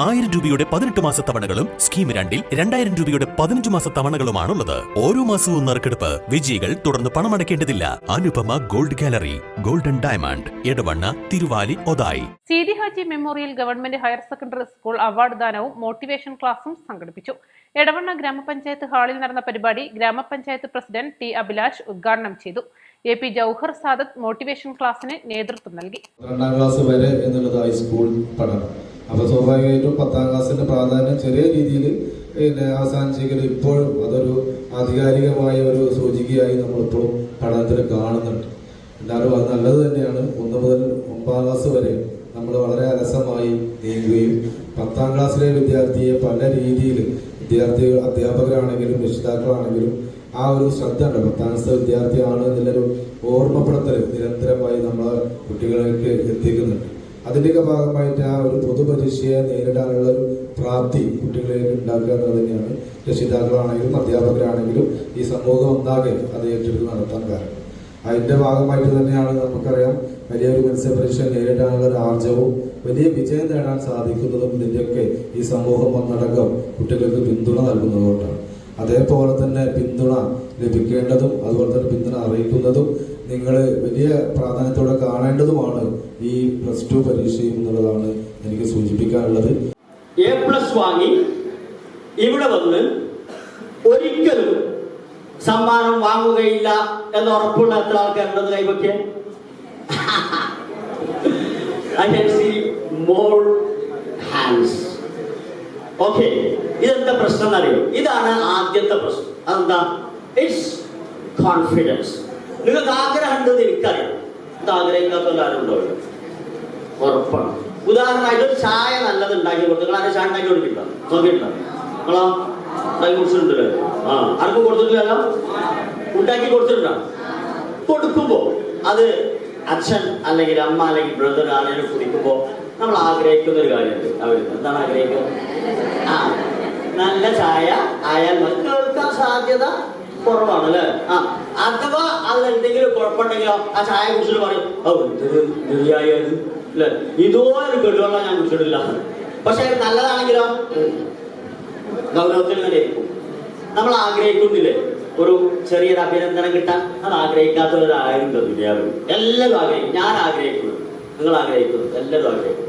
ആയിരം രൂപയുടെ പതിനെട്ട് മാസ തവണകളും സ്കീം രണ്ടിൽ രണ്ടായിരം രൂപയുടെ പതിനഞ്ച് മാസ തവണകളുമാണുള്ളത്. ഓരോ മാസവും നറുക്കെടുപ്പ് വിജയികൾ തുടർന്ന് പണമടയ്ക്കേണ്ടതില്ല. Anupama gold gallery golden diamond Edavanna Thiruvali Othayi. Seethi Haji memorial government higher secondary school award ദാനവും motivation ക്ലാസും സംഘടിപ്പിച്ചു. എടവണ്ണ ഗ്രാമപഞ്ചായത്ത് ഹാളിൽ നടന്ന പരിപാടി ഗ്രാമപഞ്ചായത്ത് പ്രസിഡന്റ് ടി അഭിലാഷ് ഉദ്ഘാടനം ചെയ്തു. A P Jouhar Sadath motivation ക്ലാസിന് നേതൃത്വം നൽകി. രണ്ടാം ക്ലാസ് വരെ എന്നുള്ളത് ഹൈസ്കൂൾ പഠനം. അപ്പോൾ സ്വാഭാവികമായിട്ടും പത്താം ക്ലാസ്സിന്റെ പ്രാധാന്യം ചെറിയ രീതിയിൽ പിന്നെ അവസാനിച്ചെങ്കിലും ഇപ്പോഴും അതൊരു ആധികാരികമായ ഒരു സൂചികയായി നമ്മളിപ്പോഴും പഠനത്തിൽ കാണുന്നുണ്ട്. എന്നാലും അത് നല്ലത് തന്നെയാണ്. ഒന്ന് മുതൽ ഒമ്പതാം ക്ലാസ് വരെ നമ്മൾ വളരെ അലസമായി നീങ്ങുകയും പത്താം ക്ലാസ്സിലെ വിദ്യാർത്ഥിയെ പല രീതിയിൽ വിദ്യാർത്ഥികൾ അധ്യാപകരാണെങ്കിലും രക്ഷിതാക്കളാണെങ്കിലും ആ ഒരു ശ്രദ്ധ ഉണ്ട് പത്താം ക്ലാസ് വിദ്യാർത്ഥിയാണ് എന്നുള്ളൊരു ഓർമ്മപ്പെടുത്തൽ നിരന്തരമായി നമ്മളെ കുട്ടികളിലേക്ക് എത്തിക്കുന്നുണ്ട്. അതിന്റെയൊക്കെ ഭാഗമായിട്ട് ആ ഒരു പൊതുപരീക്ഷയെ നേരിടാനുള്ള ഒരു പ്രാപ്തി കുട്ടികളെ ഉണ്ടാക്കുക എന്നത് തന്നെയാണ്. രക്ഷിതാക്കളാണെങ്കിലും അധ്യാപകരാണെങ്കിലും ഈ സമൂഹം ഒന്നാകെ അത് ഏറ്റെടുത്ത് നടത്താൻ കാരണം. അതിന്റെ ഭാഗമായിട്ട് തന്നെയാണ് നമുക്കറിയാം വലിയൊരു മത്സ്യപരീക്ഷ നേരിടാനുള്ള ഒരു ആർജവും വലിയ വിജയം നേടാൻ സാധിക്കുന്നതും ഇതിന്റെയൊക്കെ ഈ സമൂഹം ഒന്നടങ്കം കുട്ടികൾക്ക് പിന്തുണ നൽകുന്നതുകൊണ്ടാണ്. അതേപോലെ തന്നെ പിന്തുണ ലഭിക്കേണ്ടതും അതുപോലെ തന്നെ പിന്തുണ അറിയിക്കുന്നതും നിങ്ങൾ വലിയ പ്രാധാന്യത്തോടെ കാണേണ്ടതുമാണ് ഈ പ്ലസ് ടു പരീക്ഷയും എന്നുള്ളതാണ് എനിക്ക് സൂചിപ്പിക്കാനുള്ളത്. എ പ്ലസ് വാങ്ങി ഇവിടെ വന്ന് ഒരിക്കലും സമ്മാനം വാങ്ങുകയില്ല എന്ന് ഉറപ്പുള്ള എത്ര ആൾക്കാരുണ്ടെന്ന് കൈവയ്ക്കാൻ ഓക്കെ ഇതെന്താ പ്രശ്നം എന്നറിയോ? ഇതാണ് ആദ്യത്തെ പ്രശ്നം. അതെന്താ? ഇറ്റ്സ് കോൺഫിഡൻസ് നിങ്ങൾക്ക് ആഗ്രഹം ഉണ്ടെന്ന് എനിക്കറിയാം. ഇത് ആഗ്രഹിക്കാത്ത ആരും ഉണ്ടോ ഇവിടെ? ഉറപ്പാണ്. ഉദാഹരണമായിട്ട് ഒരു ചായ നല്ലത് ഉണ്ടാക്കി കൊടുത്തു നിങ്ങൾ ആരും ചായ ഉണ്ടാക്കി കൊടുക്കില്ല? നോക്കിയിട്ടുണ്ടോ നിങ്ങളോ? ഉണ്ടാക്കി കുടിച്ചിട്ടുണ്ടല്ലോ ആ. ആർക്കും കൊടുത്തിട്ടില്ലല്ലോ ഉണ്ടാക്കി കൊടുത്തിട്ടുണ്ടോ? കൊടുക്കുമ്പോൾ അത് അച്ഛൻ അല്ലെങ്കിൽ അമ്മ അല്ലെങ്കിൽ ബ്രദർ ആണെങ്കിലും കുടിക്കുമ്പോൾ നമ്മൾ ആഗ്രഹിക്കുന്ന ഒരു കാര്യമുണ്ട്. അവർ എന്താണ് ആഗ്രഹിക്കുന്നത് ആ. നല്ല ചായ ആയാൽ മതി. കേൾക്കാൻ സാധ്യത കുറവാണ് അല്ലേ ആ അഥവാ അതിൽ എന്തെങ്കിലും കുഴപ്പമുണ്ടെങ്കിലോ ആ ചായ കുറിച്ചിട്ട് പറയും ഓ ഇതൊരു നെറിയായത് അല്ലേ? ഇതുപോലെ കെടുവെള്ളം ഞാൻ കുടിച്ചിട്ടില്ല. പക്ഷെ നല്ലതാണെങ്കിലോ. ഗൗരവത്തിൽ തന്നെ നമ്മൾ ആഗ്രഹിക്കുന്നില്ലേ? ഒരു ചെറിയൊരു അഭിനന്ദനം കിട്ടാൻ അത് ആഗ്രഹിക്കാത്തവരായാലും ദുര്യാവും എല്ലാവരും ആഗ്രഹിക്കും. ഞാൻ ആഗ്രഹിക്കുന്നു. നിങ്ങൾ ആഗ്രഹിക്കുന്നു. എല്ലാവരും ആഗ്രഹിക്കുന്നു.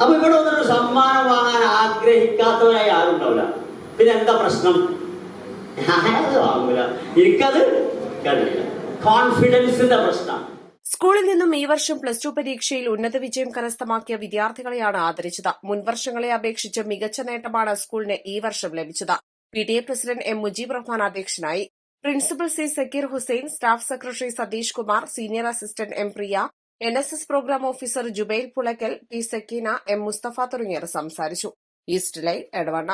അപ്പൊ ഇവിടെ വന്നൊരു സമ്മാനം വാങ്ങാൻ ആഗ്രഹിക്കാത്തവരായി ആരും ഉണ്ടാവില്ല പിന്നെ എന്താ പ്രശ്നം? ഞാനത് സ്കൂളിൽ നിന്നും ഈ വർഷം പ്ലസ് ടു പരീക്ഷയിൽ ഉന്നത വിജയം കരസ്ഥമാക്കിയ വിദ്യാർത്ഥികളെയാണ് ആദരിച്ചത്. മുൻവർഷങ്ങളെ അപേക്ഷിച്ച് മികച്ച നേട്ടമാണ് സ്കൂളിന് ഈ വർഷം ലഭിച്ചത്. P T A president M Mujeeb Rahman അധ്യക്ഷനായി. Principal C Sakkeer Hussain staff secretary Satheesh Kumar senior assistant M Priya N S S programme officer Jubail Pulakkal P Sakeena M Musthafa തുടങ്ങിയവർ സംസാരിച്ചു. East live Edavanna.